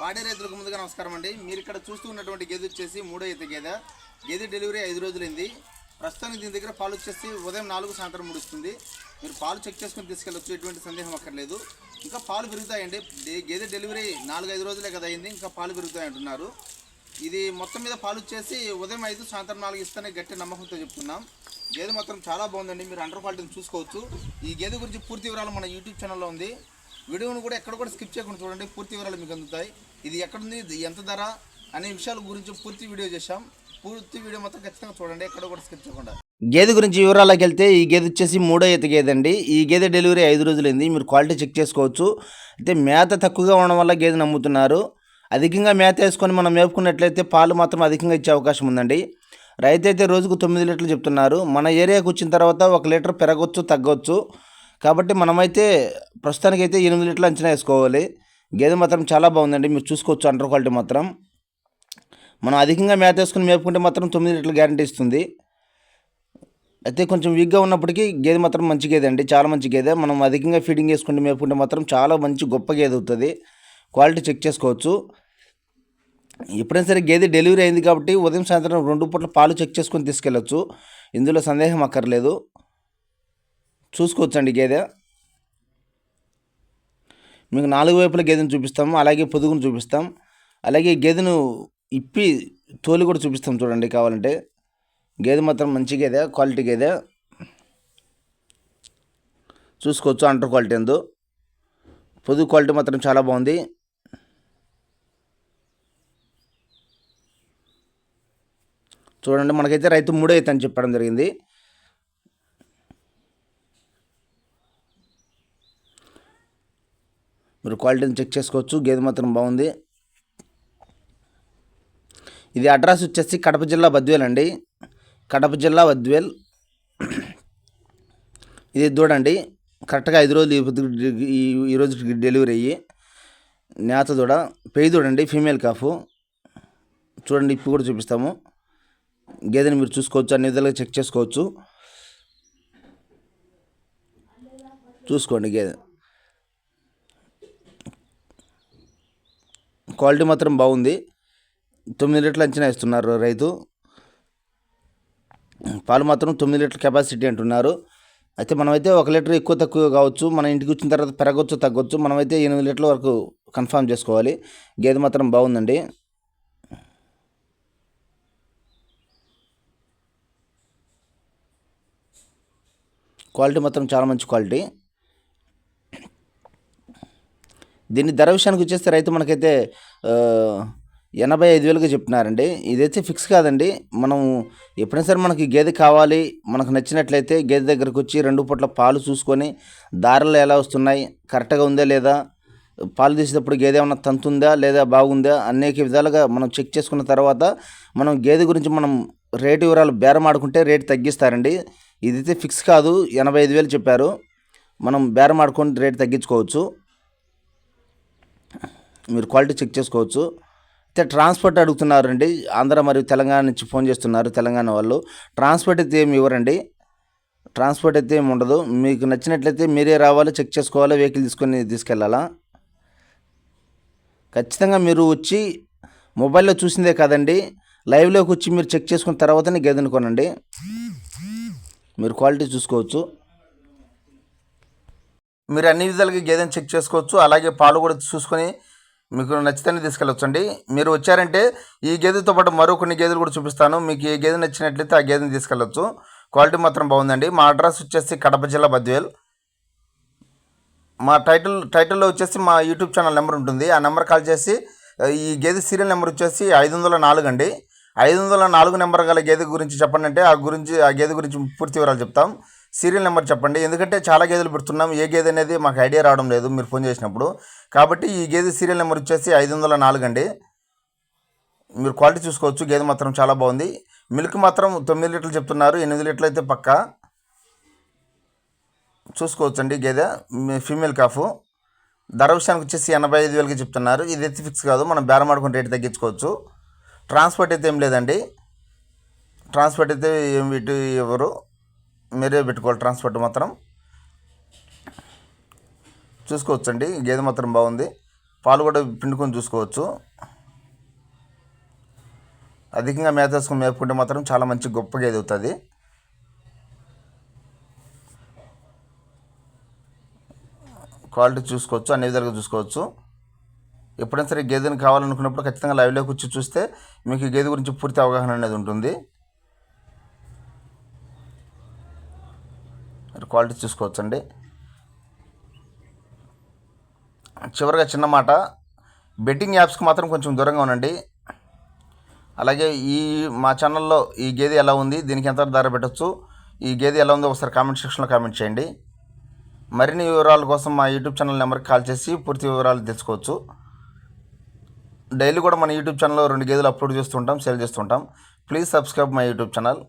పాడే రైతులకు ముందుగా నమస్కారం అండి. మీరు ఇక్కడ చూస్తూ ఉన్నటువంటి గేదె వచ్చేసి మూడో ఎత్తు గేదె. గేదె డెలివరీ ఐదు రోజులైంది. ప్రస్తుతానికి దీని దగ్గర పాలు వచ్చేసి ఉదయం నాలుగు సాయంత్రం ముడుస్తుంది. మీరు పాలు చెక్ చేసుకుని తీసుకెళ్ళొచ్చు ఎటువంటి సందేహం అక్కర్లేదు. ఇంకా పాలు పెరుగుతాయండి. గేదె డెలివరీ నాలుగు ఐదు రోజులే కదా అయింది. ఇంకా పాలు పెరుగుతాయి అంటున్నారు. ఇది మొత్తం మీద పాలు వచ్చేసి ఉదయం ఐదు సాయంత్రం నాలుగు ఇస్తేనే గట్టి నమ్మకంతో చెప్తున్నాం. గేదె మాత్రం చాలా బాగుందండి. మీరు అండర్ క్వాలిటీని చూసుకోవచ్చు. ఈ గేదె గురించి పూర్తి వివరాలు మన యూట్యూబ్ ఛానల్లో ఉంది. వీడియోను కూడా ఎక్కడ కూడా స్కిప్ చేయకుండా చూడండి. పూర్తి వివరాలు మీకు అందుతాయి. ఇది ఎక్కడుంది? ఇది ఎంత ధర? అనే విషయాల గురించి పూర్తి వీడియో చేశాం. పూర్తి వీడియో మొత్తం ఖచ్చితంగా చూడండి. ఎక్కడ కూడా స్కిప్ చేయకుండా. గేదె గురించి వివరాలకు వెళ్తే ఈ గేదె వచ్చేసి మూడో ఎత్తు గేదె అండి. ఈ గేదె డెలివరీ ఐదు రోజులైంది. మీరు క్వాలిటీ చెక్ చేసుకోవచ్చు. అయితే మేత తక్కువగా ఉండడం వల్ల గేదె నమ్ముతున్నారు. అధికంగా మేత వేసుకొని మనం మేపుకున్నట్లయితే పాలు మాత్రం అధికంగా ఇచ్చే అవకాశం ఉందండి. రైతు అయితే రోజుకు తొమ్మిది లీటర్లు చెప్తున్నారు. మన ఏరియాకు వచ్చిన తర్వాత ఒక లీటర్ పెరగవచ్చు తగ్గవచ్చు కాబట్టి మనమైతే ప్రస్తుతానికైతే ఎనిమిది లీటర్లు అంచనా వేసుకోవాలి. గేదె మాత్రం చాలా బాగుందండి. మీరు చూసుకోవచ్చు అండర్ క్వాలిటీ మాత్రం. మనం అధికంగా మేత వేసుకుని మేపుకుంటే మాత్రం తొమ్మిది లీటర్లు గ్యారంటీ ఇస్తుంది. అయితే కొంచెం వీక్గా ఉన్నప్పటికీ గేదె మాత్రం మంచి గేదె అండి. చాలా మంచి గేదె. మనం అధికంగా ఫీడింగ్ వేసుకుంటే మేపుకుంటే మాత్రం చాలా మంచి గొప్ప గేదె అవుతుంది. క్వాలిటీ చెక్ చేసుకోవచ్చు. ఎప్పుడైనా సరే గేదె డెలివరీ అయింది కాబట్టి ఉదయం సాయంత్రం రెండు పూట్ల పాలు చెక్ చేసుకొని తీసుకెళ్ళొచ్చు. ఇందులో సందేహం అక్కర్లేదు. చూసుకోవచ్చండి గేదె. మీకు నాలుగు వైపుల గేదెను చూపిస్తాము అలాగే పొదుగును చూపిస్తాం అలాగే గేదెను ఇప్పి తోలు కూడా చూపిస్తాం చూడండి కావాలంటే. గేదె మాత్రం మంచి గేదె క్వాలిటీ గేదె. చూసుకోవచ్చు అంటర్ క్వాలిటీ ఎందు. పొదుగు క్వాలిటీ మాత్రం చాలా బాగుంది. చూడండి మనకైతే రైతు మూడో అయితే అని చెప్పడం జరిగింది. మీరు క్వాలిటీని చెక్ చేసుకోవచ్చు. గేదె మాత్రం బాగుంది. ఇది అడ్రస్ వచ్చేసి కడప జిల్లా బద్వేల్ అండి. కడప జిల్లా బద్వేల్. ఇది దూడండి. కరెక్ట్గా ఐదు రోజులు ఈ- రోజు డెలివరీ అయ్యి నేత దూడ పెయి దూడండి ఫీమేల్ కాఫ్. చూడండి ఇప్పుడు కూడా చూపిస్తాము. గేదెని మీరు చూసుకోవచ్చు అన్ని విధాలుగా చెక్ చేసుకోవచ్చు. చూసుకోండి గేదె. క్వాలిటీ మాత్రం బాగుంది. తొమ్మిది లీటర్లు అంచనా ఇస్తున్నారు రైతు. పాలు మాత్రం తొమ్మిది లీటర్ల కెపాసిటీ అంటున్నారు. అయితే మనమైతే ఒక లీటర్ ఎక్కువ తక్కువ కావచ్చు మన ఇంటికి వచ్చిన తర్వాత పెరగవచ్చు తగ్గొచ్చు మనమైతే ఎనిమిది లీటర్ల వరకు కన్ఫామ్ చేసుకోవాలి. గేదె మాత్రం బాగుందండి. క్వాలిటీ మాత్రం చాలా మంచి క్వాలిటీ. దీన్ని ధర విషయానికి వచ్చేస్తే రైతు మనకైతే ఎనభై ఐదు వేలుగా చెప్తున్నారండి. ఇదైతే ఫిక్స్ కాదండి. మనం ఎప్పుడైనా సరే మనకి గేదె కావాలి మనకు నచ్చినట్లయితే గేదె దగ్గరకు వచ్చి రెండు పూట్ల పాలు చూసుకొని దారిలో ఎలా వస్తున్నాయి కరెక్ట్గా ఉందా లేదా పాలు తీసేటప్పుడు గేదె ఏమైనా తంతుందా లేదా బాగుందా అనేక విధాలుగా మనం చెక్ చేసుకున్న తర్వాత మనం గేదె గురించి మనం రేటు వివరాలు బేరం ఆడుకుంటే రేటు తగ్గిస్తారండి. ఇదైతే ఫిక్స్ కాదు ఎనభై ఐదు వేలు చెప్పారు. మనం బేరం ఆడుకొని రేటు తగ్గించుకోవచ్చు. మీరు క్వాలిటీ చెక్ చేసుకోవచ్చు. అయితే ట్రాన్స్పోర్ట్ అడుగుతున్నారండి. ఆంధ్ర మరియు తెలంగాణ నుంచి ఫోన్ చేస్తున్నారు తెలంగాణ వాళ్ళు. ట్రాన్స్పోర్ట్ అయితే ఏమి ఇవ్వరండి. ట్రాన్స్పోర్ట్ అయితే ఏమి ఉండదు. మీకు నచ్చినట్లయితే మీరే రావాలి చెక్ చేసుకోవాలి వెహికల్ తీసుకొని తీసుకెళ్ళాలా? ఖచ్చితంగా మీరు వచ్చి మొబైల్లో చూసిందే కాదండి. లైవ్లోకి వచ్చి మీరు చెక్ చేసుకున్న తర్వాతనే గేదెను కొనండి. మీరు క్వాలిటీ చూసుకోవచ్చు. మీరు అన్ని విధాలుగా గేదెని చెక్ చేసుకోవచ్చు. అలాగే పాలు కూడా చూసుకొని మీకు నచ్చితేనే తీసుకెళ్ళొచ్చండి. మీరు వచ్చారంటే ఈ గేదెతో పాటు మరో కొన్ని గేదెలు కూడా చూపిస్తాను. మీకు ఏ గేదె నచ్చినట్లయితే ఆ గేదెని తీసుకెళ్ళొచ్చు. క్వాలిటీ మాత్రం బాగుందండి. మా అడ్రస్ వచ్చేసి కడప జిల్లా బద్వేల్. మా టైటిల్ టైటిల్లో వచ్చేసి మా యూట్యూబ్ ఛానల్ నెంబర్ ఉంటుంది. ఆ నెంబర్ కాల్ చేసి ఈ గేదె సీరియల్ నెంబర్ వచ్చేసి ఐదు వందల నాలుగు అండి. ఐదు వందల నాలుగు నెంబర్ గల గేదె గురించి చెప్పండి అంటే ఆ గురించి ఆ గేదె గురించి పూర్తి వివరాలు చెప్తాం. సీరియల్ నెంబర్ చెప్పండి. ఎందుకంటే చాలా గేదెలు పెడుతున్నాం. ఏ గేదె అనేది మాకు ఐడియా రావడం లేదు మీరు ఫోన్ చేసినప్పుడు. కాబట్టి ఈ గేదె సీరియల్ నెంబర్ వచ్చేసి ఐదు వందల నాలుగు అండి. మీరు క్వాలిటీ చూసుకోవచ్చు. గేదె మాత్రం చాలా బాగుంది. మిల్క్ మాత్రం తొమ్మిది లీటర్లు చెప్తున్నారు. ఎనిమిది లీటర్లు అయితే పక్కా. చూసుకోవచ్చండి గేదె. మీ- ఫీమేల్ కాఫ్. ధర విషయానికి వచ్చేసి ఎనభై ఐదు వేలకి చెప్తున్నారు. ఇది అయితే ఫిక్స్ కాదు. మనం బేరం ఆడుకుని రేటు తగ్గించుకోవచ్చు. ట్రాన్స్పోర్ట్ అయితే ఏం లేదండి. ట్రాన్స్పోర్ట్ అయితే ఏం ఇటు ఎవరు మీరే పెట్టుకోవాలి ట్రాన్స్పోర్ట్ మాత్రం. చూసుకోవచ్చండి. గేదె మాత్రం బాగుంది. పాలు కూడా పిండుకొని చూసుకోవచ్చు. అధికంగా మేత వేసుకుని మేపుకుంటే మాత్రం చాలా మంచి గొప్ప గేదె అవుతుంది. క్వాలిటీ చూసుకోవచ్చు అన్ని విధాలుగా చూసుకోవచ్చు. ఎప్పుడైనా సరే గేదెని కావాలనుకున్నప్పుడు ఖచ్చితంగా లైవ్లోకి వచ్చి చూస్తే మీకు గేదె గురించి పూర్తి అవగాహన అనేది ఉంటుంది. క్వాలిటీ చూసుకోవచ్చండి. చివరిగా చిన్న మాట బెట్టింగ్ యాప్స్కి మాత్రం కొంచెం దూరంగా ఉండండి. అలాగే ఈ మా ఛానల్లో ఈ గేదె ఎలా ఉంది దీనికి ఎంత ధర పెట్టచ్చు ఈ గేదె ఎలా ఉందో ఒకసారి కామెంట్ సెక్షన్లో కామెంట్ చేయండి. మరిన్ని వివరాల కోసం మా యూట్యూబ్ ఛానల్ నెంబర్కి కాల్ చేసి పూర్తి వివరాలు తెలుసుకోవచ్చు. డైలీ కూడా మన యూట్యూబ్ ఛానల్లో రెండు గేదెలు అప్లోడ్ చేస్తుంటాం సేల్ చేస్తుంటాం please subscribe my YouTube channel.